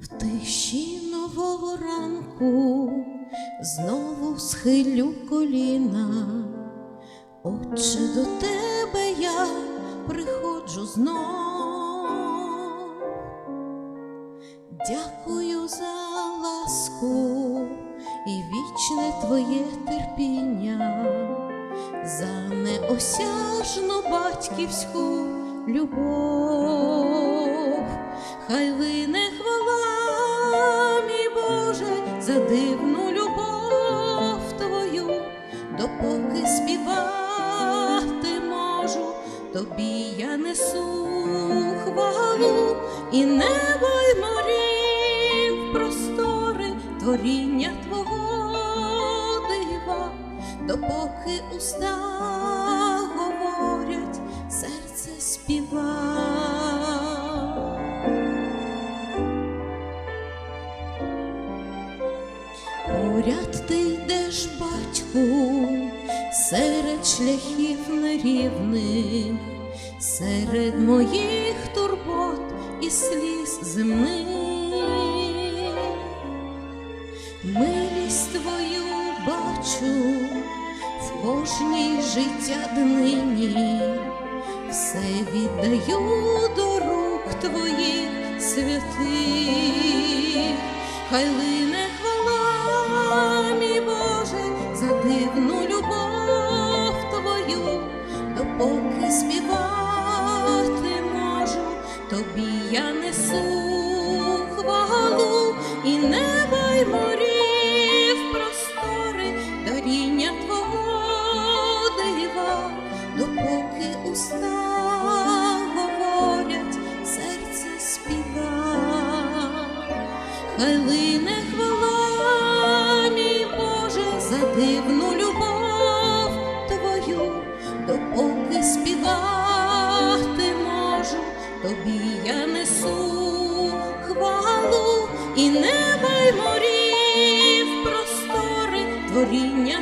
В тиші нового ранку знову схилю коліна, Отче, до тебе я приходжу знов. Дякую за ласку і вічне твоє терпіння, за неосяжну батьківську любов, хай лине за дивну любов твою, допоки співати можу, тобі я несу хвалу і небо й морів простори творіння твого дива, допоки уста говорять, серце співа. Поряд ти йдеш, батьку, серед шляхів нерівних, серед моїх турбот і сліз земних. Милість твою бачу в кожній життя днині, все віддаю до рук твоїх святих, хай лине дивну любов твою, допоки співати можу, тобі я несу хвалу і неба й морів простори, даріння твого дива, допоки уста говорять, серце співа. Хай лине хвала, за дивну любов твою, допоки співати можу, тобі я несу хвалу і неба й морів простори, творіння